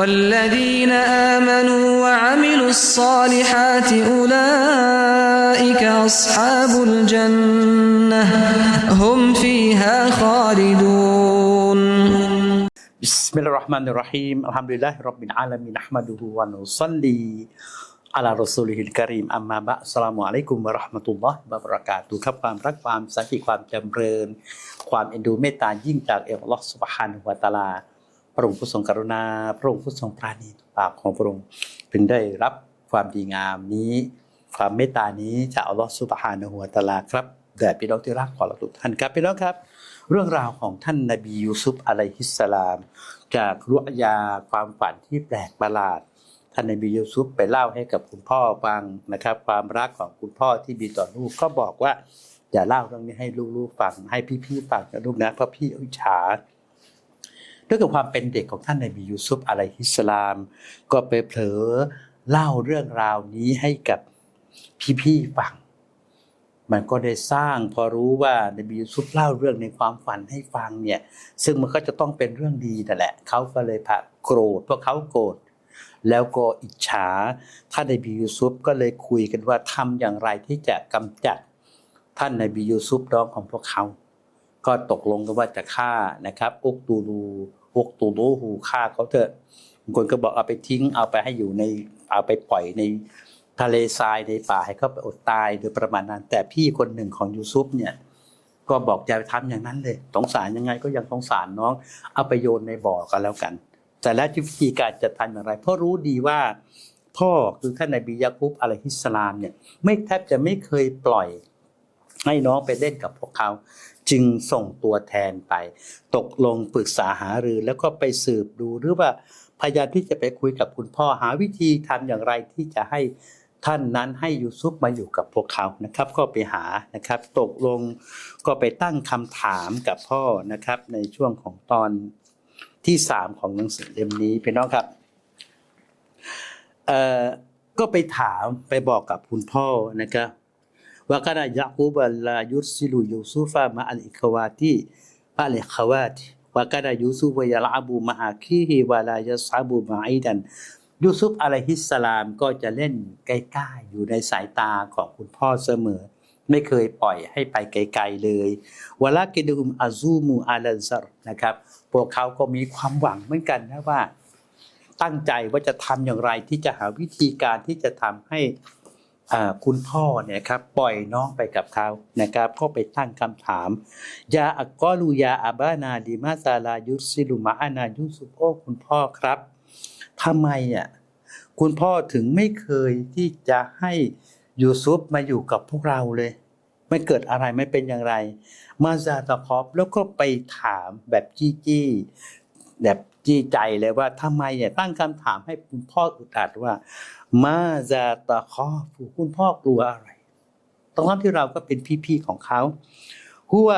والذين آمنوا وعملوا الصالحات أولئك أصحاب الجنة هم فيها خالدون بسم الله الرحمن الرحيم الحمد لله رب العالمين نحمده ونصلي على رسوله الكريم أما بعد السلام عليكم ورحمة الله وبركاته ครับความรักความสันติความจำเริญ ความเอ็นดูเมตตายิ่งจากเอลลอฮ์สุบฮานุวะตะอาลา พระองค์ผู้ทรงกรุณา พระองค์ผู้ทรงปราณีปากของพระองค์ถึงได้รับความดีงามนี้ ความเมตตานี้จากอัลลอฮ์สุบฮานะฮูวตะอาลาครับแด่พี่น้องที่รักของเราทุกท่านครับพี่น้องครับ เรื่องราวของท่านนบียูซุฟอะลัยฮิสสลาม จากรุยาความฝันที่แปลกประหลาด ท่านนบียูซุฟไปเล่าให้กับคุณพ่อฟังนะครับ ความรักของคุณพ่อที่มีต่อลูกก็บอกว่า อย่าเล่าเรื่องนี้ให้ลูกๆฟังให้พี่ๆฟังนะลูกนะเพราะพี่อิจฉา ด้วยกับความเป็นเด็กของท่านนบียูซุฟอะลัยฮิสลาม ก็ไปเผลอเล่าเรื่องราวนี้ให้กับพี่ๆฟัง มันก็ได้สร้างพอรู้ว่านบียูซุฟเล่าเรื่องในความฝันให้ฟังเนี่ย ซึ่งมันก็จะต้องเป็นเรื่องดีนั่นแหละ เขาก็เลยพะโกรธเพราะเขาโกรธแล้วก็อิจฉาท่านนบียูซุฟก็เลยคุยกันว่าทำอย่างไรที่จะกำจัดท่านนบียูซุฟน้องของพวกเขา ก็ตกลงกันว่าจะฆ่านะครับอุกตูรูอุกตูรูหูฆ่าเขาเถอะบางคนก็บอกเอาไปทิ้งเอาไปให้อยู่ในเอาไปปล่อยในทะเลทรายในป่าให้เขาไปอดตายโดยประมาณนั้น แต่พี่คนหนึ่งของยูซุฟเนี่ยก็บอกอย่าไปทำอย่างนั้นเลยสงสารยังไงก็ยังสงสารน้อง เอาไปโยนในบ่อกันแล้วกัน แต่แล้ววิธีการจะทำอย่างไร เพราะรู้ดีว่า พ่อคือท่านนบียะกุบอะลัยฮิสสลามเนี่ยไม่แทบจะไม่เคยปล่อยให้น้องไปเล่นกับพวกเขา จึงส่งตัวแทนไป ตกลงปรึกษาหารือแล้วก็ไปสืบดูหรือว่าพยายามที่จะไปคุยกับคุณพ่อหาวิธีทำอย่างไรที่จะให้ท่านนั้นให้ยูซุฟมาอยู่กับพวกเขานะครับก็ไปหานะครับ ตกลงก็ไปตั้งคำถามกับพ่อนะครับ ในช่วงของตอนที่สามของหนังสือเล่มนี้พี่น้องครับเอ่อก็ไปถามไปบอกกับคุณพ่อนะครับ ว่าการยาคูบลายุสิลุยูซุฟะมาอัลอิควาติมาอัลอิควาติว่าการยูซุฟยะลาบูมาอาคีฮิวะลายะซาบูมาอิดันยูซุฟอะลัยฮิสสลามก็จะเล่นใกล้ๆอยู่ในสายตาของคุณพ่อเสมอ ไม่เคยปล่อยให้ไปไกลๆเลยวลากิดุมอาซูมูอาลันซรนะครับ พวกเขาก็มีความหวังเหมือนกันนะว่า ตั้งใจว่าจะทำอย่างไรที่จะหาวิธีการที่จะทำให้ คุณพ่อเนี่ยครับปล่อยน้องไปกับเขานะครับก็ไปตั้งคำถามยาอักกอลูยาอาบานาดีมาซาลายุสิลุมาอานายุสุโอคุณพ่อครับทำไมอะคุณพ่อถึงไม่เคยที่จะให้ยูซุฟมาอยู่กับพวกเราเลย ไม่เกิดอะไรไม่เป็นอย่างไร มาซาตะคอบแล้วก็ไปถามแบบจี้จี้ๆแบบ จี้ใจเลยว่าทำไมเนี่ยตั้งคำถามให้คุณพ่ออึดอัดว่า มาซาตะคอฟูคุณพ่อกลัวอะไรตรงนั้นที่เราก็เป็นพี่ๆของเขาหัว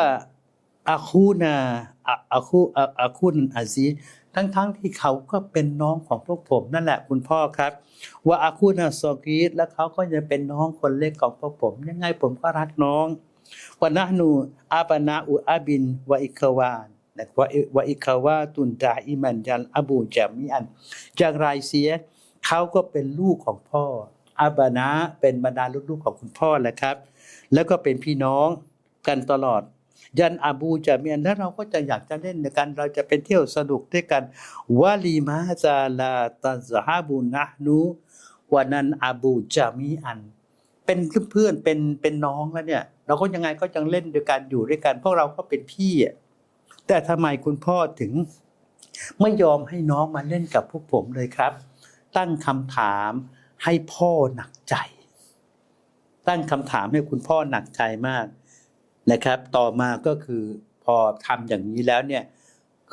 อาคูนาอาอาคูอาคูนอาซีทั้งๆที่เขาก็เป็นน้องของพวกผมนั่นแหละคุณพ่อครับ ว่าอาคูนาซกีดแล้วเขาก็ยังเป็นน้องคนเล็กของพวกผม ยังไงผมก็รักน้องวันนะนูอาบานาอูอาบินวะอิควาน วะอิวะอิควาตุนดาอิมันยันอบูจามิอันจากไรเสียเขาก็เป็นลูกของพ่ออาบานะเป็นบรรดาลูกๆของคุณพ่อแหละครับ แล้วก็เป็นพี่น้องกันตลอด ยันอาบูจามียนแล้วเราก็จะอยากจะเล่นกัน เราจะเป็นเที่ยวสนุกด้วยกันวาลีมาซาลาตาซาบูนะนูวันันอาบูจามีอัน เป็นเพื่อนเป็นเป็นน้องแล้วเนี่ย เราก็ยังไงก็ยังเล่นด้วยกันอยู่ด้วยกันพวกเราก็เป็นพี่อะ แต่ทำไมคุณพ่อถึงไม่ยอมให้น้องมาเล่นกับพวกผมเลยครับ ตั้งคำถามให้พ่อหนักใจ ตั้งคำถามให้คุณพ่อหนักใจมากนะครับ ต่อมาก็คือพอทำอย่างนี้แล้วเนี่ย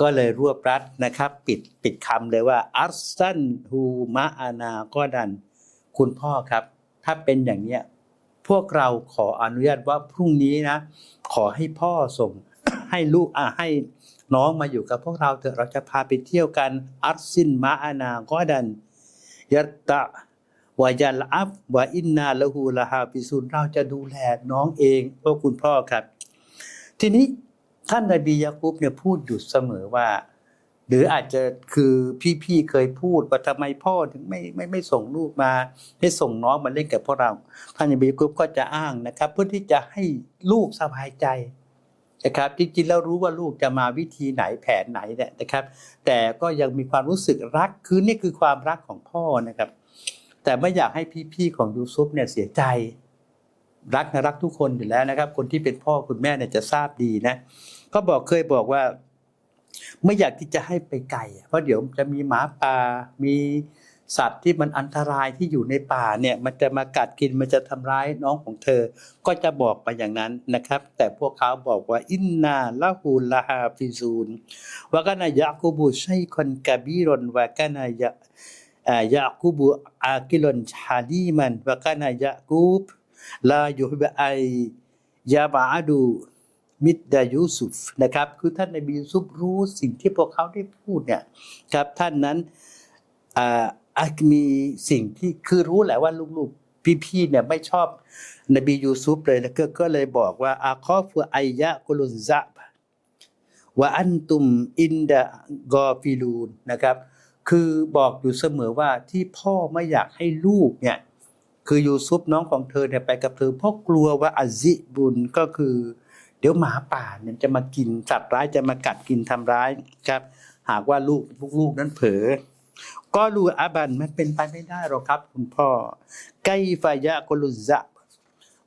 ก็เลยรวบรัดนะครับ ปิดปิดคำเลยว่าอัสซันฮูมะอานาก็ดัน คุณพ่อครับ ถ้าเป็นอย่างเนี้ยพวกเราขออนุญาตว่าพรุ่งนี้นะ ขอให้พ่อส่ง ให้ลูกอะให้น้องมาอยู่กับพวกเราเถอะเราจะพาไปเที่ยวกันอัสซินมาอานาก็ดันยัตตะวายัลอัฟวาอินนาละหูละฮาปิซุนเราจะดูแลน้องเองพวกคุณพ่อครับ ทีนี้ท่านนบียากุบเนี่ยพูดอยู่เสมอว่า หรืออาจจะคือพี่ๆเคยพูดว่าทำไมพ่อถึงไม่ไม่ไม่ส่งลูกมาให้ส่งน้องมาเล่นกับพวกเรา ท่านนบียะกุบก็จะอ้างนะครับ เพื่อที่จะให้ลูกสบายใจ นะครับจริงๆแล้วรู้ว่าลูกจะมาวิธีไหนแผนไหนเนี่ยนะครับ แต่ก็ยังมีความรู้สึกรักคือนี่คือความรักของพ่อนะครับ แต่ไม่อยากให้พี่ๆของยูซุปเนี่ยเสียใจ รักนะรักทุกคนอยู่แล้วนะครับ คนที่เป็นพ่อคุณแม่เนี่ยจะทราบดีนะก็บอกเคยบอกว่า ไม่อยากที่จะให้ไปไกลเพราะเดี๋ยวจะมีหมาป่ามี สัตว์ที่มันอันตรายที่อยู่ในป่าเนี่ยมันจะมากัดกินมันจะทำร้ายน้องของเธอ ก็จะบอกไปอย่างนั้นนะครับ แต่พวกเขาบอกว่าอินนาละหูลาฮาฟิซูนวะกานายะกูบุชัยคนกะบีรอนวะกานายะอ่ายะกูบุอากิลอนชาลีมันวะกานายะกูบลายุฮิบไอยาบาดูมิดดายูซุฟนะครับ คือท่านนบียูซุฟรู้สิ่งที่พวกเขาได้พูดเนี่ยครับท่านนั้นอ่า อาจมีสิ่งที่คือรู้แหละว่าลูกๆ พี่ๆเนี่ยไม่ชอบนบียูซุฟเลยแล้วก็ก็เลยบอกว่าอาคอฟูไอยะกุลุนซะว่าอันตุมอินดะกอฟิลูนนะครับคือบอกอยู่เสมอว่าที่พ่อไม่อยากให้ลูกเนี่ยคือยูซุปน้องของเธอเนี่ยไปกับเธอเพราะกลัวว่าอาซิบุนก็คือ เดี๋ยวหมาป่าเนี่ยจะมากินสัตว์ร้ายจะมากัดกินทำร้ายครับ หากว่าลูกลูกนั้นเผลอ ก็รู้อาบันมันเป็นไปไม่ได้หรอกครับคุณพ่อไกฟายะกลุซะ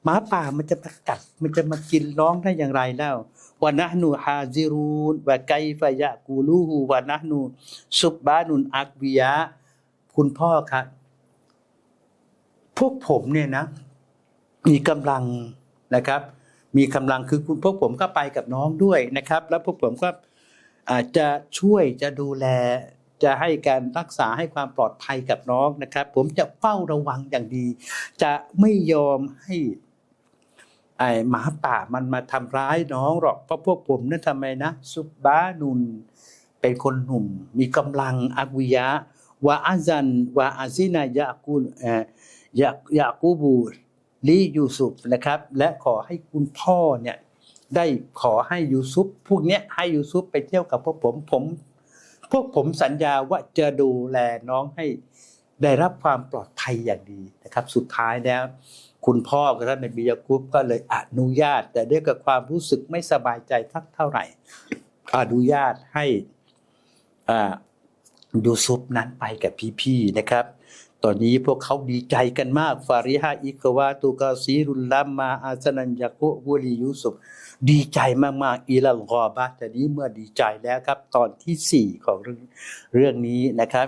หมาป่ามันจะมากัด มันจะมากินน้องได้อย่างไรแล้ววะนะหนูฮาซิรูนวะไกฟายะกูลูฮูวะนะหนูซุบบานุนอักวิยะคุณพ่อครับ พวกผมเนี่ยนะ มีกำลังนะครับ มีกำลังคือคุณพวกผมก็ไปกับน้องด้วยนะครับ แล้วพวกผมก็อาจจะช่วยจะดูแล จะให้การรักษาให้ความปลอดภัยกับน้องนะครับ ผมจะเฝ้าระวังอย่างดี จะไม่ยอมให้ไอ้หมาป่ามันมาทำร้ายน้องหรอกเพราะพวกผมนั่นทำไมนะซุบบานุน เป็นคนหนุ่ม มีกำลังอักวิยะวาอาซันวาอาซินายะกุลเอ่อยะยากูบูลียูซุฟนะครับ และขอให้คุณพ่อเนี่ยได้ขอให้ยูซุฟพวกเนี้ยให้ยูซุฟไปเที่ยวกับพวกผมผม พวกผมสัญญาว่าจะดูแลน้องให้ได้รับความปลอดภัยอย่างดีนะครับ สุดท้ายแล้วคุณพ่อกับท่านในบิยกุปก็เลยอนุญาต แต่ด้วยกับความรู้สึกไม่สบายใจทักเท่าไหร่ อนุญาตให้อ่ายูซุปนั้นไปกับพี่ๆนะครับ อนนี้พวกเขาดีใจกันมาก ฟาริฮาอิกวาตุกาซีรุลลัมมาอาสนันยากุบุลียูซุฟดีใจมากๆอีลัลกอบะแต่นี้เมื่อดีใจแล้วครับ ตอนที่สี่ของเรื่องเรื่องนี้นะครับ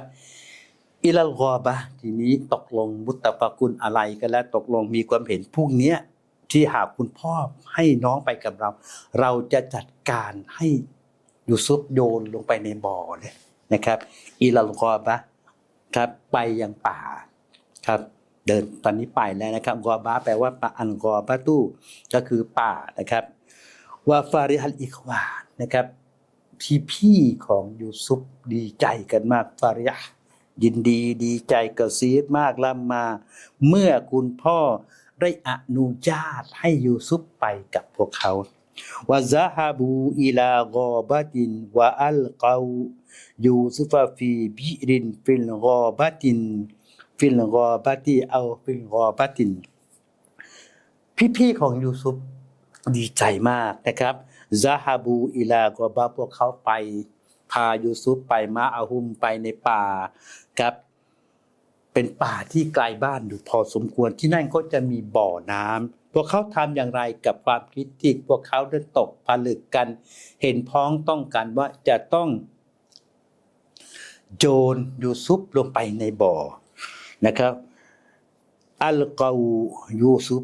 อิลัลกอบะทีนี้ตกลงมุตตะฟะกุลอะไรกันแล้วตกลงมีความเห็นพวกเนี้ยที่หากคุณพ่อให้น้องไปกับเรา เราจะจัดการให้ยูซุฟโยนลงไปในบ่อเลยนะครับอิลัลกอบะ ครับไปยังป่าครับเดินตอนนี้ไปแล้วนะครับกอบะแปลว่าป่าอันกอบะตู้ก็คือป่านะครับว่าฟาริฮัลอิควานนะครับพี่พี่ของยูซุปดีใจกันมากฟาริยะห์ยินดีดีใจกระซีดมากล่ำมา เมื่อคุณพ่อได้อนุญาตให้ยูซุปไปกับพวกเขาวะซะฮาบูอิลากอบะตินวะอัลกายู ซุฟฟีบิรินฟิลกอบะตินฟิลกอบะติเอาฟิลกอบะตินพี่ๆของยูซุปดีใจมากนะครับซาฮาบูอิลากอบะพวกเขาไปพายูซุปไปมาอาหุมไปในป่าครับ เป็นป่าที่ไกลบ้านอยู่พอสมควรที่นั่นก็จะมีบ่อน้ำพวกเขาทำอย่างไรกับความคิดที่พวกเขาได้ตกผลึกกัน เห็นพ้องต้องกันว่าจะต้อง โจรยูซุปลงไปในบ่อนะครับ อัลกายูซุป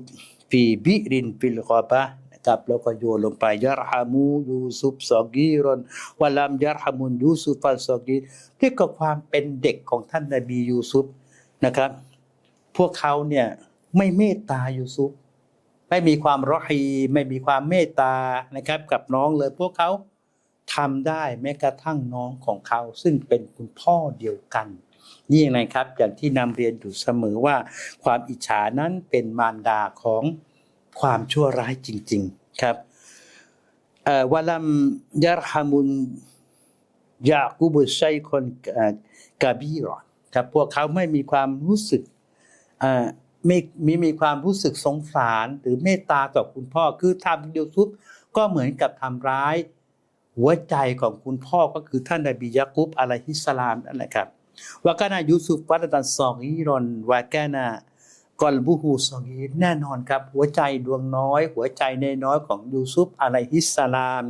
ฟีบิรินฟิลกอบะนะครับแล้วก็โยนลงไปยารฮามูยูซุปซอกีรอนวะลามยารฮามุนยูซุฟันซอกีเกี่ยกับความเป็นเด็กของท่านนบียูซุปนะครับ พวกเขาเนี่ยไม่เมตตายูซุปไม่มีความรอฮีไม่มีความเมตตานะครับ กับน้องเลยพวกเขา ทำได้แม้กระทั่งน้องของเขา ซึ่งเป็นคุณพ่อเดียวกัน นี่ยังไงครับอย่างที่นำเรียนอยู่เสมอว่า ความอิจฉานั้นเป็นมารดาของความชั่วร้ายจริง ๆครับวะลัมยารฮามุนยากูบุชัยคนกาบีรอนครับพวกเขาไม่มีความรู้สึกอ่ไม่มีมีความรู้สึกสงสารหรือเมตตาต่อคุณพ่อ คือทำยูซุฟก็เหมือนกับทำร้าย หัวใจของคุณพ่อก็คือท่านนบียะกุบอะลัยฮิสสลามนั่นแหละครับว่ากานายูซุฟวัดตันซองอีรอนวากานากอลบูฮูซองอีแน่นอนครับ หัวใจดวงน้อย หัวใจในน้อยของยูซุฟอะลัยฮิสสลาม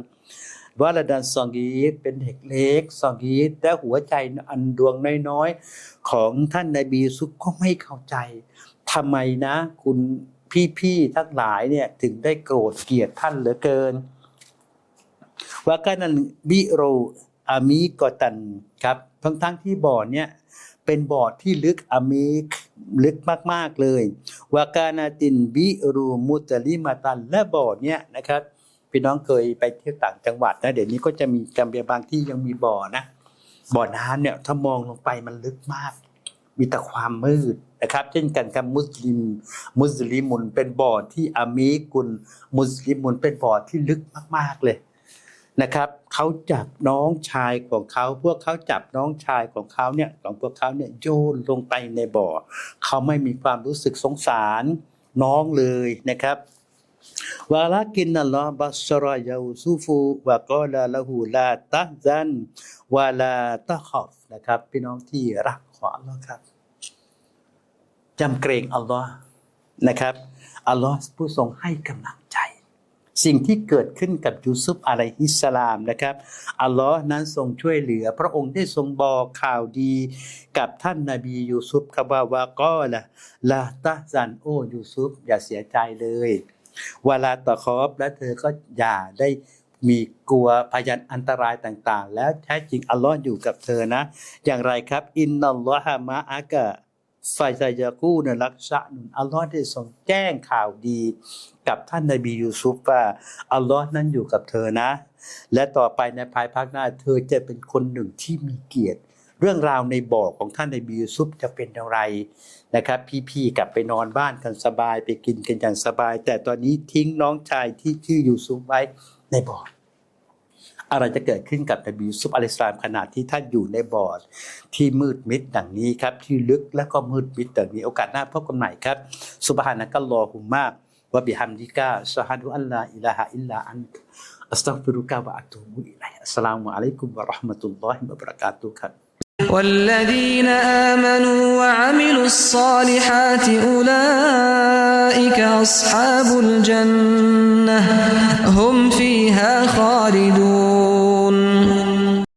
วาลดันซองอีเป็นเด็กเล็กซองอีแต่หัวใจอันดวงน้อยๆของท่านนบียูซุฟก็ไม่เข้าใจทำไมนะ คุณพี่ๆทั้งหลายเนี่ยถึงได้โกรธเกลียดท่านเหลือเกิน ว่ากันนันบิโรอามีกอตันครับทั้งทั้งๆที่บ่อเนี่ยเป็นบ่อที่ลึกอามีลึกมาก ๆ เลยวากานาตินบิรูมุตลิมาตันและบ่อเนี่ยนะครับพี่น้องเคยไปเที่ยวต่างจังหวัดนะเดี๋ยวนี้ก็จะมีกำเบียบางที่ยังมีบ่อนะบ่อน้ำเนี่ยถ้ามองลงไปมันลึกมาก มีแต่ความมืดนะครับ เช่นกันกับมุสลิม มุสลิมุนเป็นบ่อที่อามีกุลมุสลิมุนเป็นบ่อที่ลึกมาก ๆเลย นะครับเขาจับน้องชายของเขาพวกเขาจับน้องชายของเขาเนี่ยของพวกเขาเนี่ยโยนลงไปในบ่อเขาไม่มีความรู้สึกสงสารน้องเลยนะครับวาลากินนัลลอฮ์บัสรายาซูฟูวะกอลาละหูลาตะซันวาลาตะขอฟนะครับ พี่น้องที่รักของอัลลอฮ์ครับจำเกรงอัลลอฮ์นะครับอัลลอฮ์ผู้ทรงให้กำลัง สิ่งที่เกิดขึ้นกับยูซุฟอะลัยฮิสลามนะครับอัลลอฮ์นั้นทรงช่วยเหลือ พระองค์ได้ทรงบอกข่าวดี กับท่านนาบียูซุฟครับว่าวาก็ละลาตะซันโอยูซุฟอย่าเสียใจเลยวลาตะคอบและเธอก็อย่าได้มีกลัวพยันอันตรายต่างๆ แล้วแท้จริงอัลลอฮ์อยู่กับเธอนะ อย่างไรครับ อินนัลลอฮะมะอากะ ไฟซายากูนลักษะนุนอัลลอฮ์ได้ทรงแจ้งข่าวดี กับท่านนบียูซุฟว่าอัลลอฮ์นั้นอยู่กับเธอนะ และต่อไปในภายภาคหน้า เธอจะเป็นคนหนึ่งที่มีเกียรติ เรื่องราวในบ่อของท่านนบียูซุฟจะเป็นอย่างไรนะครับ พี่ๆกลับไปนอนบ้านกันสบายไปกินกันอย่างสบาย แต่ตอนนี้ทิ้งน้องชายที่ชื่อยูซุฟไว้ในบ่อ อะไรจะเกิดขึ้นกับนบียูซุฟอะลัยฮิสสลามขณะที่ท่านอยู่ในบ่อที่มืดมิดดังนี้ครับ ที่ลึกและก็มืดมิดดังนี้โอกาสหน้าพบกันใหม่ครับสุบฮานะกัลลอฮุมมาวะบิฮัมดิกะชะฮะดุอัลลาอิลาฮะอิลลาอันตอัสตัฆฟิรุกะวะอะตูบุอิลัยอัสสลามุอะลัยกุมวะเราะห์มะตุลลอฮิวะบะเราะกาตุฮ์ครับ والذين آمنوا وعملوا الصالحات أولئك أصحاب الجنة هم فيها خالدون